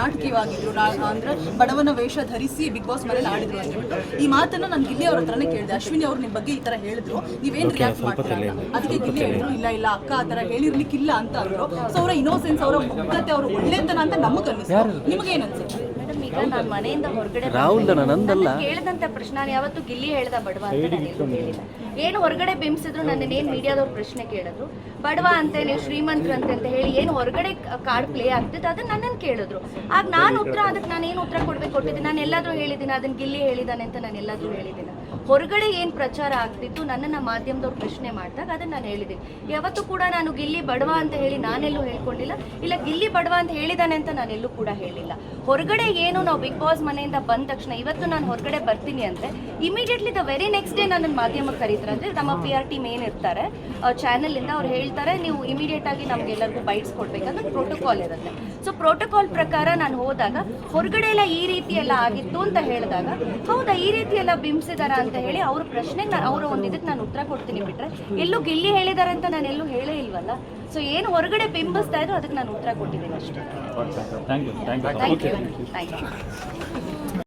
ನಾಟಕೀಯವಾಗಿದ್ರು. ಅಂದ್ರೆ ಬಡವನ ವೇಷ ಧರಿಸಿ ಬಿಗ್ ಬಾಸ್ ಮನೇಲಿ ಆಡಿದ್ರು ಅಂತ ಹೇಳ್ಬಿಟ್ಟು ಈ ಮಾತನ್ನ ನಾನು ಗಿಲ್ಲಿ ಅವ್ರ ಹತ್ರನೇ ಕೇಳಿದೆ. ಅಶ್ವಿನಿ ಅವ್ರು ನಿಮ್ ಬಗ್ಗೆ ಈ ತರ ಹೇಳಿದ್ರು. ನೀವೇನ್ ರಿಯಾಕ್ಟ್ ಮಾಡ್ತೀರಾ. ಅದಕ್ಕೆ ಗಿಲ್ಲಿ ಹೇಳಿದ್ರು ಇಲ್ಲ ಇಲ್ಲ ಅಕ್ಕ ಆ ತರ ಹೇಳಿರ್ಲಿಕ್ಕಿಲ್ಲ ಅಂತ ಅಂದ್ರು. ಸೊ ಅವರ ಇನೋಸೆನ್ಸ್ ಅವರ ಮುಗ್ಧತೆ ಅವ್ರ ಒಳ್ಳೆತನ ಅಂತ ನಮಗ್ ಅನ್ನಿಸ್ತು ನಿಮ್ಗೆ ಏನ್ ಅನ್ಸುತ್ತೆ? ಮೇಡಮ್ ಈಗ ನಾನು ಮನೆಯಿಂದ ಹೊರಗಡೆ ರಾಹುಲ್ದನ ನಂದಲ್ಲ. ನನ್ನ ಕೇಳಿದಂತ ಪ್ರಶ್ನೆ ನಾನು ಯಾವತ್ತು ಗಿಲ್ಲಿ ಹೇಳ್ದ ಬಡವ ಅಂತ ನಾನು ಎಲ್ಲೂ ಏನು ಹೊರಗಡೆ ಬಿಂಬಿಸಿದ್ರು ನನ್ನ ಏನು ಮೀಡಿಯಾದವ್ರು ಪ್ರಶ್ನೆ ಕೇಳಿದ್ರು ಬಡವ ಅಂತ ನೀವು ಶ್ರೀಮಂತರು ಅಂತೆ ಅಂತ ಹೇಳಿ ಏನು ಹೊರಗಡೆ ಕಾರ್ಡ್ ಪ್ಲೇ ಆಗ್ತಿತ್ತು? ಅದನ್ನ ನನ್ನನ್ನು ಕೇಳಿದ್ರು. ಆಗ ನಾನು ಉತ್ತರ ಅದಕ್ಕೆ ನಾನು ಏನು ಉತ್ತರ ಕೊಡ್ಬೇಕು ಕೊಟ್ಟಿದ್ದೀನಿ? ನಾನು ಎಲ್ಲಾದ್ರೂ ಹೇಳಿದ್ದೀನಿ ಅದನ್ನ ಗಿಲ್ಲಿ ಹೇಳಿದಾನೆ ಅಂತ ನಾನು ಎಲ್ಲಾದ್ರೂ ಹೇಳಿದ್ದೀನಿ ಹೊರಗಡೆ ಏನು ಪ್ರಚಾರ ಆಗ್ತಿತ್ತು? ನನ್ನನ್ನು ಮಾಧ್ಯಮದವ್ರು ಪ್ರಶ್ನೆ ಮಾಡಿದಾಗ ಅದನ್ನ ನಾನು ಹೇಳಿದ್ದೀನಿ ಯಾವತ್ತೂ ಕೂಡ ನಾನು ಗಿಲ್ಲಿ ಬಡವ ಅಂತ ಹೇಳಿ ನಾನೆಲ್ಲೂ ಹೇಳ್ಕೊಂಡಿಲ್ಲ. ಇಲ್ಲ ಗಿಲ್ಲಿ ಬಡವ ಅಂತ ಹೇಳಿದಾನೆ ಅಂತ ನಾನೆಲ್ಲೂ ಕೂಡ ಹೇಳಿಲ್ಲ. ಹೊರಗಡೆ ಏನು ನಾವು ಬಿಗ್ ಬಾಸ್ ಮನೆಯಿಂದ ಬಂದ ತಕ್ಷಣ ಇವತ್ತು ನಾನು ಹೊರಗಡೆ ಬರ್ತೀನಿ ಅಂದರೆ immediately the very next day ನನ್ನ ಮಾಧ್ಯಮಕ್ಕೆ ಕರೀತಾರೆ. ಅಂದರೆ ನಮ್ಮ ಪಿ ಆರ್ ಟೀಮ್ ಏನಿರ್ತಾರೆ ಚಾನಲಿಂದ ಅವ್ರು ಹೇಳ್ತಾರೆ, ನೀವು ಇಮಿಡಿಯೇಟ್ ಆಗಿ ನಮ್ಗೆಲ್ಲರಿಗೂ ಬೈಟ್ಸ್ ಕೊಡ್ಬೇಕಂದ್ರೆ ಪ್ರೋಟೋಕಾಲ್ ಇರುತ್ತೆ. ಸೊ ಪ್ರೋಟೋಕಾಲ್ ಪ್ರಕಾರ ನಾನು ಹೋದಾಗ, ಹೊರಗಡೆ ಎಲ್ಲ ಈ ರೀತಿ ಎಲ್ಲ ಆಗಿತ್ತು ಅಂತ ಹೇಳಿದಾಗ, ಹೌದಾ, ಈ ರೀತಿ ಎಲ್ಲ ಬಿಂಬಿಸಿದಾರ ಅಂತ ಹೇಳಿ ಅವ್ರ ಪ್ರಶ್ನೆಗೆ ನಾನು ಅವರ ಒಂದು ಇದಕ್ಕೆ ನಾನು ಉತ್ತರ ಕೊಡ್ತೀನಿ ಬಿಟ್ರೆ, ಎಲ್ಲೂ ಗಿಲ್ಲಿ ಹೇಳಿದ್ದಾರೆ ಅಂತ ನಾನು ಎಲ್ಲೂ ಹೇಳೇ ಇಲ್ವಲ್ಲ? ಸೊ ಏನು ಹೊರಗಡೆ ಬಿಂಬಿಸ್ತಾ ಇದ್ರು ಅದಕ್ಕೆ ನಾನು ಉತ್ತರ ಕೊಟ್ಟಿದ್ದೀನಿ ಅಷ್ಟೇ. Thank you thank you thank you thank you